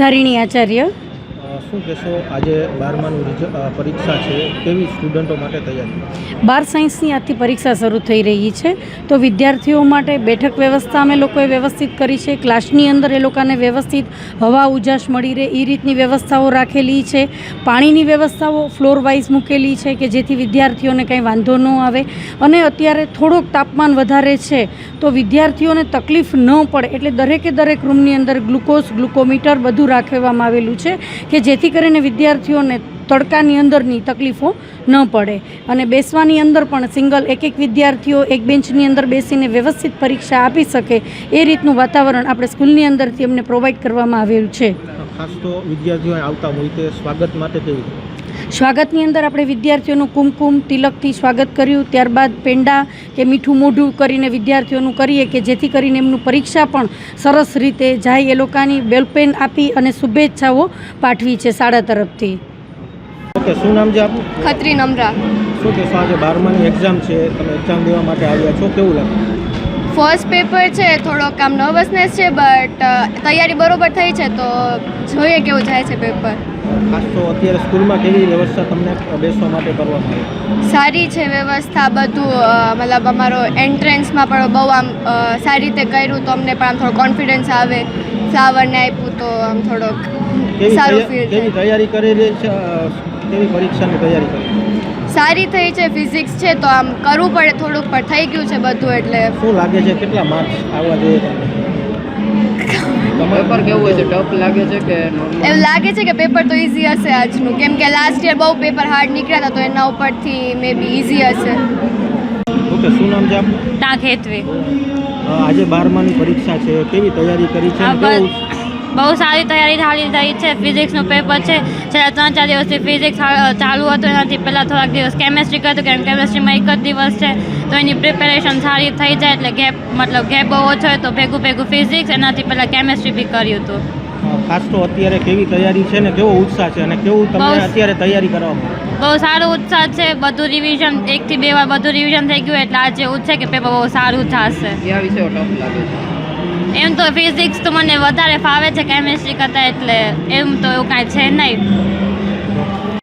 ધારિણી આચાર્ય શું કહેશો આજે બારમાનું પરીક્ષા છે? કેવી સ્ટુડન્ટો માટે તૈયારી બાર સાયન્સની આજથી પરીક્ષા શરૂ થઈ રહી છે. તો વિદ્યાર્થીઓ માટે બેઠક વ્યવસ્થા અમે લોકોએ વ્યવસ્થિત કરી છે. ક્લાસની અંદર એ લોકોને વ્યવસ્થિત હવા ઉજાસ મળી રહે એ રીતની વ્યવસ્થાઓ રાખેલી છે. પાણીની વ્યવસ્થાઓ ફ્લોર વાઇઝ મૂકેલી છે કે જેથી વિદ્યાર્થીઓને કંઈ વાંધો ન આવે. અને અત્યારે થોડોક તાપમાન વધારે છે, તો વિદ્યાર્થીઓને તકલીફ ન પડે. એટલે દરેકે દરેક રૂમની અંદર ગ્લુકોઝ, ગ્લુકોમીટર બધું રાખવામાં આવેલું છે કે જેથી કરીને વિદ્યાર્થીઓને તડકાની અંદરની તકલીફો ન પડે અને બેસવાની અંદર પણ સિંગલ એક એક વિદ્યાર્થીઓ એક બેન્ચની અંદર બેસીને વ્યવસ્થિત પરીક્ષા આપી શકે એ રીતનું વાતાવરણ આપણે સ્કૂલની અંદરથી એમને પ્રોવાઈડ કરવામાં આવેલું છે ખાસ તો વિદ્યાર્થીઓ આવતા હોય તે સ્વાગત માટે? સ્વાગતની અંદર આપણે વિદ્યાર્થીઓનું કુમકુમ તિલકથી સ્વાગત કર્યું. ત્યારબાદ પેંડા કે મીઠું મોઢું કરીને વિદ્યાર્થીઓનું કરીએ કે જેથી કરીને એમનું પરીક્ષા પણ સરસ રીતે જાય. એ લોકોની બેલપેન આપી અને શુભેચ્છાઓ પાઠવી છે શાળા તરફથી. ઓકે શું નામ છે આપનું? ખત્રી નમ્રા. શું કહેશો આજે બારમાની એક્ઝામ છે તમે એક્ઝામ દેવા માટે આવ્યા છો કેવું લાગે? ફર્સ્ટ પેપર છે થોડોક આમ નર્વસનેસ છે બટ તૈયારી બરોબર થઈ છે તો જોઈએ કેવું જાય છે પેપર ખાસ તો અત્યારે સ્કૂલમાં કેવી વ્યવસ્થા તમને બેસવા માટે કરવામાં આવી? સારી છે વ્યવસ્થા બધું મતલબ અમારો એન્ટ્રન્સમાં પણ બહુ આમ સારી રીતે કર્યું તો અમને પણ આમ થોડો કોન્ફિડન્સ આવે. ફ્લાવરને આપ્યું તો આમ થોડોક સારું ફીલ કેવી તૈયારી કરેલી છે કેવી પરીક્ષાની તૈયારી કરી? સારી થઈ છે ફિઝિક્સ છે તો આમ કરવું પડે થોડુંક પણ થઈ ગયું છે બધું એટલે શું લાગે છે કેટલા માર્ક્સ આવવા જોઈએ પેપર કેવું હોય છે? ટફ લાગે છે કે? એવું લાગે છે કે પેપર તો ઇઝી હશે આજનું. કેમ કે લાસ્ટ યર બહુ પેપર હાર્ડ નીકળ્યા હતા તો એના ઉપરથી મે બી ઇઝી હશે. ઓકે શું નામ છે આપનું? ટાંક હેતવી. આજે બારમાની પરીક્ષા છે. કેવી તૈયારી કરી છે બહુ સારી તૈયારી થાળી થઈ છે. ફિઝિક્સનું પેપર છે. છેલ્લા ત્રણ ચાર દિવસથી ફિઝિક્સ ચાલુ હતું. એનાથી પહેલાં થોડાક દિવસ કેમેસ્ટ્રી હતું. કેમ કેમેસ્ટ્રીમાં એક જ દિવસ છે. તો એની પ્રિપેરેશન સારી થઈ જાય એટલે ગેપ મતલબ ગેપ બહુ ઓછો હોય તો ભેગું ભેગું ફિઝિક્સ એનાથી પહેલાં કેમેસ્ટ્રી બી કર્યું હતું. ખાસ તો અત્યારે કેવી તૈયારી છે ને કેવો ઉત્સાહ છે અને કેવું તમને બહુ- અત્યારે તૈયારી કરવામાં બહુ સારો ઉત્સાહ છે. બધું રિવિઝન એકથી બે વાર બધું રિવિઝન થઈ ગયું એટલે આજે એવું છે કે પેપર બહુ સારું થશે. કયા વિષયો ટફ લાગે છે? એમ તો ફિઝિક્સ તો મને વધારે ફાવે છે કેમેસ્ટ્રી કરતાં એટલે એમ તો એવું કાંઈ છે નહીં.